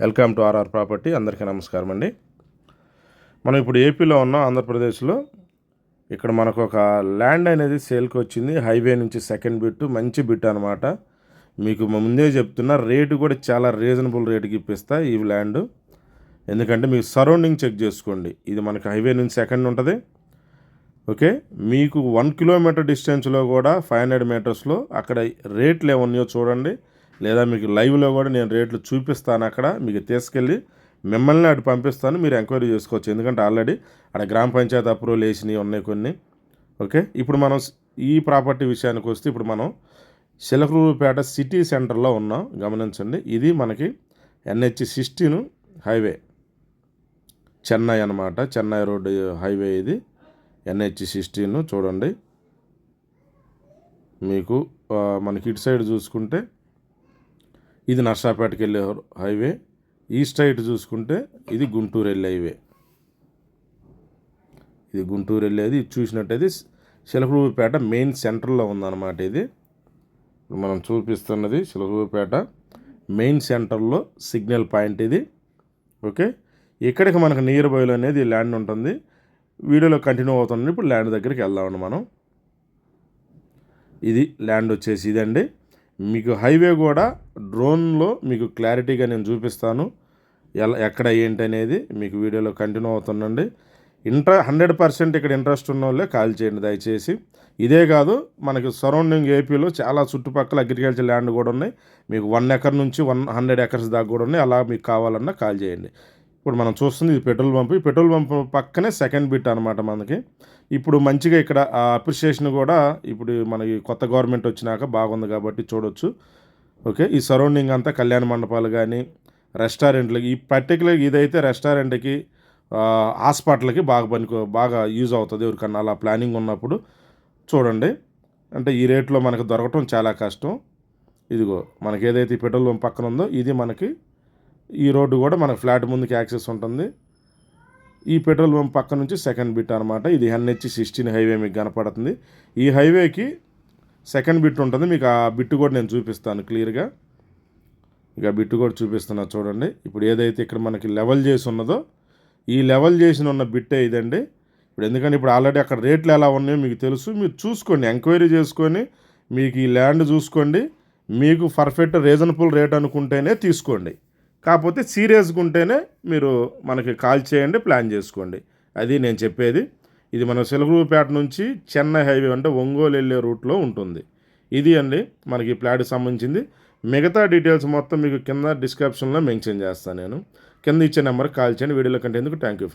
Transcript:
Welcome to RR property. అందరికీ నమస్కారం అండి. మనం ఇప్పుడు ఏపీలో ఉన్నాం ఆంధ్రప్రదేశ్లో. ఇక్కడ మనకు ఒక ల్యాండ్ అనేది సేల్కి వచ్చింది హైవే నుంచి సెకండ్ బిట్ మంచి బిట్ అనమాట మీకు ముందే చెప్తున్నా రేటు కూడా చాలా రీజనబుల్ రేటుకి ఇప్పిస్తా ఈ ల్యాండ్. ఎందుకంటే మీకు సరౌండింగ్ చెక్ చేసుకోండి. ఇది మనకి హైవే నుంచి సెకండ్ ఉంటుంది. ఓకే? మీకు వన్ కిలోమీటర్ డిస్టెన్స్లో కూడా ఫైవ్ హండ్రెడ్ మీటర్స్లో అక్కడ రేట్లు ఏమున్నాయో చూడండి. లేదా మీకు లైవ్లో కూడా నేను రేట్లు చూపిస్తాను అక్కడ. మీకు తీసుకెళ్ళి మిమ్మల్ని అటు పంపిస్తాను. మీరు ఎంక్వైరీ చేసుకోవచ్చు. ఎందుకంటే ఆల్రెడీ అక్కడ గ్రామ పంచాయతీ అప్రూవల్ వేసినవి ఉన్నాయి కొన్ని. ఓకే? ఇప్పుడు మనం ఈ ప్రాపర్టీ విషయానికి వస్తే ఇప్పుడు మనం సిలకూరుపేట సిటీ సెంటర్లో ఉన్నాం. గమనించండి. ఇది మనకి ఎన్హెచ్ సిక్స్టీన్ హైవే. చెన్నై అన్నమాట. చెన్నై రోడ్ హైవే ఇది. ఎన్హెచ్ సిక్స్టీన్ చూడండి. మీకు మనకి ఇటు సైడ్ చూసుకుంటే ఇది నర్సాపేటకి వెళ్ళే హైవే. ఈ సైడ్ చూసుకుంటే ఇది గుంటూరు వెళ్ళే హైవే. ఇది గుంటూరు వెళ్ళేది. ఇది చూసినట్టయితే శిలకూరుపేట మెయిన్ సెంటర్లో ఉందన్నమాట ఇది. మనం చూపిస్తున్నది శిలకూరుపేట మెయిన్ సెంటర్లో సిగ్నల్ పాయింట్ ఇది. ఓకే? ఇక్కడికి మనకు నియర్ బైలో అనేది ల్యాండ్ ఉంటుంది. వీడియోలో కంటిన్యూ అవుతుంది ఇప్పుడు ల్యాండ్ దగ్గరికి వెళ్దామండి మనం. ఇది ల్యాండ్ వచ్చేసి ఇదండి. మీకు హైవే కూడా డ్రోన్లో మీకు క్లారిటీగా నేను చూపిస్తాను. ఎలా ఎక్కడ ఏంటి అనేది మీకు వీడియోలో కంటిన్యూ అవుతుందండి ఇంట్ర హండ్రెడ్ పర్సెంట్ ఇక్కడ ఇంట్రెస్ట్ ఉన్న వాళ్ళే కాల్ చేయండి దయచేసి. ఇదే కాదు మనకి సరౌండింగ్ ఏపీలో చాలా చుట్టుపక్కల అగ్రికల్చర్ ల్యాండ్ కూడా ఉన్నాయి. మీకు వన్ ఎకర్ నుంచి వన్ హండ్రెడ్ ఎకర్స్ దాకా కూడా ఉన్నాయి. అలా మీకు కావాలన్నా కాల్ చేయండి. ఇప్పుడు మనం చూస్తుంది ఇది పెట్రోల్ పంప్. ఈ పెట్రోల్ పంప్ పక్కనే సెకండ్ బిట్ అనమాట మనకి. ఇప్పుడు మంచిగా ఇక్కడ అప్రిషియేషన్ కూడా ఇప్పుడు మనకి కొత్త గవర్నమెంట్ వచ్చినాక బాగుంది కాబట్టి చూడొచ్చు. ఓకే ఈ సరౌండింగ్ అంతా కళ్యాణ మండపాలు కానీ రెస్టారెంట్లకి ఈ పర్టికులర్ ఇదైతే రెస్టారెంట్కి హాస్పిటల్కి బాగా పనికి బాగా యూజ్ అవుతుంది ఎవరికన్నా. అలా ప్లానింగ్ ఉన్నప్పుడు చూడండి. అంటే ఈ రేట్లో మనకు దొరకటం చాలా కష్టం. ఇదిగో మనకి ఏదైతే ఈ పెట్రోల్ పంప్ పక్కన ఉందో ఇది మనకి ఈ రోడ్డు కూడా మనకు ఫ్లాట్ ముందుకి యాక్సెస్ ఉంటుంది. ఈ పెట్రోల్ పంప్ పక్క నుంచి సెకండ్ బిట్ అనమాట ఇది ఎన్హెచ్ సిక్స్టీన్ హైవే మీకు కనపడుతుంది. ఈ హైవేకి సెకండ్ బిట్ ఉంటుంది. మీకు ఆ బిట్ కూడా నేను చూపిస్తాను క్లియర్గా. ఇక బిట్ కూడా చూపిస్తున్నా చూడండి. ఇప్పుడు ఏదైతే ఇక్కడ మనకి లెవెల్ చేసి ఉన్నదో ఈ లెవెల్ చేసిన ఉన్న బిట్టే ఇదండి. ఇప్పుడు ఎందుకంటే ఇప్పుడు ఆల్రెడీ అక్కడ రేట్లు ఎలా ఉన్నాయో మీకు తెలుసు. మీరు చూసుకోండి ఎంక్వైరీ చేసుకొని మీకు ఈ ల్యాండ్ చూసుకోండి. మీకు పర్ఫెక్ట్ రీజనబుల్ రేట్ అనుకుంటేనే తీసుకోండి. కాకపోతే సీరియస్గా ఉంటేనే మీరు మనకి కాల్ చేయండి ప్లాన్ చేసుకోండి. అది నేను చెప్పేది. ఇది మన సెలగురుపేట నుంచి చెన్నై హైవే అంటే ఒంగోలు వెళ్ళే రూట్లో ఉంటుంది. ఇది అండి మనకి ఈ సంబంధించింది. మిగతా డీటెయిల్స్ మొత్తం మీకు కింద డిస్క్రిప్షన్లో మెన్షన్ చేస్తాను నేను. కింద ఇచ్చే నెంబర్కి కాల్ చేయండి. వీడియోలో కంటే ఎందుకు? Thank you